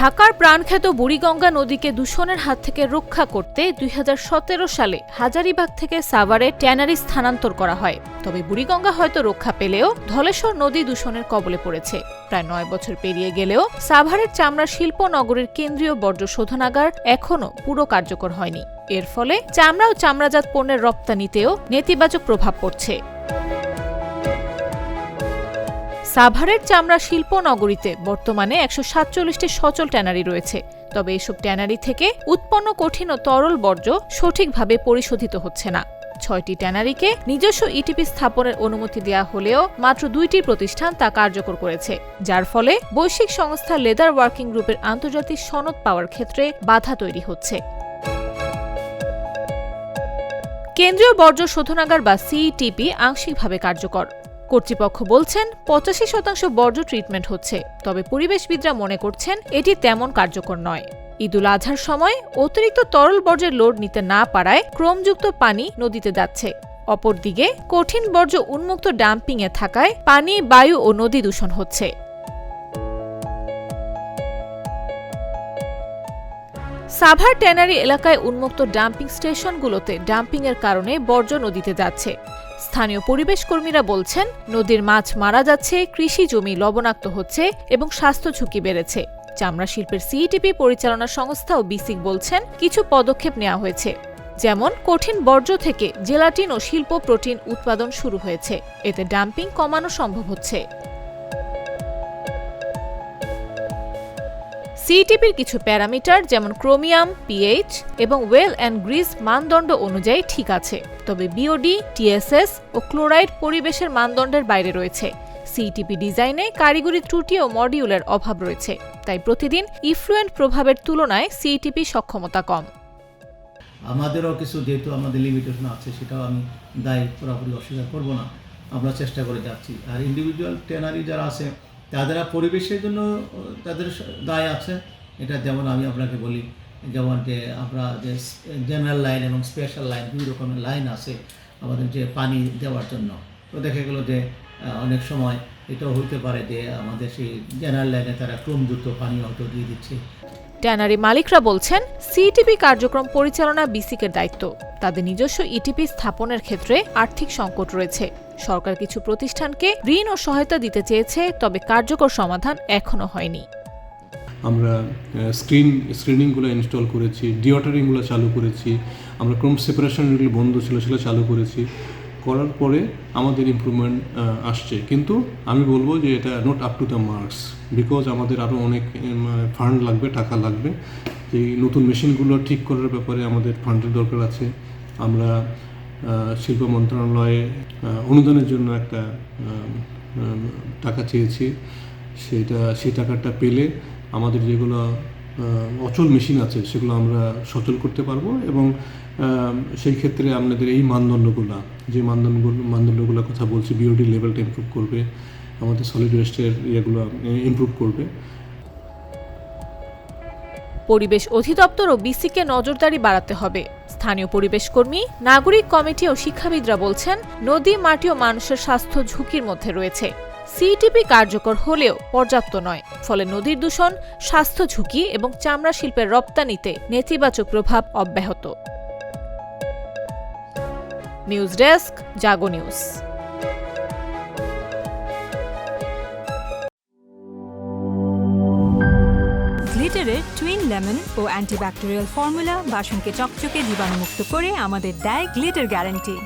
ঢাকার প্রাণখ্যাত বুড়িগঙ্গা নদীকে দূষণের হাত থেকে রক্ষা করতে দুই হাজার সতেরো সালে হাজারিবাগ থেকে সাভারে ট্যানারি স্থানান্তর করা হয়। তবে বুড়িগঙ্গা হয়তো রক্ষা পেলেও ধলেশ্বর নদী দূষণের কবলে পড়েছে। প্রায় নয় বছর পেরিয়ে গেলেও সাভারের চামড়া শিল্প নগরীর কেন্দ্রীয় বর্জ্য শোধনাগার এখনও পুরো কার্যকর হয়নি। এর ফলে চামড়া ও চামড়াজাত পণ্যের রপ্তানিতেও নেতিবাচক প্রভাব পড়ছে। সাভারের চামড়া শিল্প নগরীতে বর্তমানে একশো সাতচল্লিশটি সচল ট্যানারি রয়েছে। তবে এসব ট্যানারি থেকে উৎপন্ন কঠিন ও তরল বর্জ্য সঠিকভাবে পরিশোধিত হচ্ছে না। ছয়টি ট্যানারিকে নিজস্ব ইটিপি স্থাপনের অনুমতি দেওয়া হলেও মাত্র দুইটি প্রতিষ্ঠান তা কার্যকর করেছে, যার ফলে বৈশ্বিক সংস্থা লেদার ওয়ার্কিং গ্রুপের আন্তর্জাতিক সনদ পাওয়ার ক্ষেত্রে বাধা তৈরি হচ্ছে। কেন্দ্রীয় বর্জ্য শোধনাগার বা সিইটিপি আংশিকভাবে কার্যকর। কর্তৃপক্ষ বলছেন, পঁচাশি শতাংশ বর্জ্য ট্রিটমেন্ট হচ্ছে, তবে পরিবেশবিদরা মনে করছেন এটি তেমন কার্যকর নয়। ঈদুল আজহার সময় অতিরিক্ত তরল বর্জ্যের লোড নিতে না পারায় ক্রমযুক্ত পানি নদীতে যাচ্ছে। অপরদিকে, কঠিন বর্জ্য উন্মুক্ত ডাম্পিংয়ে থাকায় পানি, বায়ু ও নদী দূষণ হচ্ছে। সাভার ট্যানারি এলাকায় উন্মুক্ত ডাম্পিং স্টেশনগুলোতে ডাম্পিংয়ের কারণে বর্জ্য নদীতে যাচ্ছে। স্থানীয় পরিবেশ কর্মীরা বলছেন, নদীর মাছ মারা যাচ্ছে, কৃষি জমি লবণাক্ত হচ্ছে এবং স্বাস্থ্য ঝুঁকি বেড়েছে। চামড়া শিল্পের সিইটিপি পরিচালনা সংস্থা ও বিসিক বলছেন, কিছু পদক্ষেপ নেওয়া হয়েছে। যেমন, কঠিন বর্জ্য থেকে জেলাটিন ও শিল্প প্রোটিন উৎপাদন শুরু হয়েছে। এতে ডাম্পিং কমানো সম্ভব হচ্ছে। সিইটিপির কিছু প্যারামিটার যেমন ক্রোমিয়াম পিএইচ এবং ওয়েল অ্যান্ড গ্রিস মানদণ্ড অনুযায়ী ঠিক আছে। তবে বিওডি টিএসএস ও ক্লোরাইড পরিবেশের মানদণ্ডের বাইরে রয়েছে। সিইটিপি ডিজাইনে কারিগরি ত্রুটি ও মডিউলের অভাব রয়েছে। তাই প্রতিদিন ইফ্লুয়েন্ট প্রভাবের তুলনায় সিইটিপি সক্ষমতা কম। আমাদেরও কিছু যেহেতু আমাদের লিমিটেশন আছে, সেটাও আমি দায় পুরোপুরি অস্বীকার করব না। আমরা চেষ্টা করে যাচ্ছি। আর ইন্ডিভিজুয়াল ট্রেনারি যারা আছে তাদের পরিবেশের জন্য, তাদের দায় আছে। এটা যেমন আমি আপনাকে বলি, যেমন যে আমরা যে জেনারেল লাইন এবং স্পেশাল লাইন দুই রকমের লাইন আছে আমাদের যে পানি দেওয়ার জন্য। তো দেখা গেলো যে অনেক সময় এটাও হইতে পারে যে আমাদের সেই জেনারেল লাইনে তারা ক্রমযুক্ত পানি হয়তো দিয়ে দিচ্ছে। ট্যানারি মালিকরা বলছেন সিইটিপি কার্যক্রম পরিচালনা বিসিকের দায়িত্ব। তাদের নিজস্ব ইটিপি স্থাপনের ক্ষেত্রে আর্থিক সংকট রয়েছে। সরকার কিছু প্রতিষ্ঠানকে ঋণ ও সহায়তা দিতে চেয়েছে, তবে কার্যকর সমাধান এখনও হয়নি। আমরা স্ক্রিন স্ক্রিনিংগুলো ইনস্টল করেছি ডিওটারিংগুলো চালু করেছি, আমরা ক্রোম সেপারেশন যেগুলো বন্ধ ছিল সেগুলো চালু করেছি। করার পরে আমাদের ইমপ্রুভমেন্ট আসছে। কিন্তু আমি বলব যে এটা not up to the marks because আমাদের আরও অনেক ফান্ড লাগবে, টাকা লাগবে। এই নতুন মেশিনগুলো ঠিক করার ব্যাপারে আমাদের ফান্ডের দরকার আছে। আমরা শিল্প মন্ত্রণালয়ে অনুদানের জন্য একটা টাকা চেয়েছি। সেটা সেই টাকাটা পেলে আমাদের যেগুলো অচল মেশিন আছে, সেগুলো আমরা সচল করতে পারব এবং সেই ক্ষেত্রে আপনাদের এই মানদণ্ডগুলো, যে মানদণ্ডগুলো, মানদণ্ডগুলোর কথা বলছি বিওডি লেভেলটা ইমপ্রুভ করবে, আমাদের সলিড ওয়েস্টের ইয়েগুলো ইমপ্রুভ করবে। পরিবেশ অধিদপ্তর ও বিসিকে নজরদারি বাড়াতে হবে। স্থানীয় পরিবেশ কর্মী, নাগরিক কমিটি ও শিক্ষাবিদরা বলছেন, নদী, মাটি ও মানুষের স্বাস্থ্য ঝুঁকির মধ্যে রয়েছে। সিটিপি কার্যকর হলেও পর্যাপ্ত নয়, ফলে নদীর দূষণ, স্বাস্থ্য ঝুঁকি এবং চামড়া শিল্পের রপ্তানিতে নেতিবাচক প্রভাব অব্যাহত। News desk, Jago news. গ্লিটারের twin lemon ও অ্যান্টিব্যাকটেরিয়াল ফর্মুলা বাসনকে চকচকে জীবাণুমুক্ত করে আমাদের দেয় গ্লিটার গ্যারান্টি।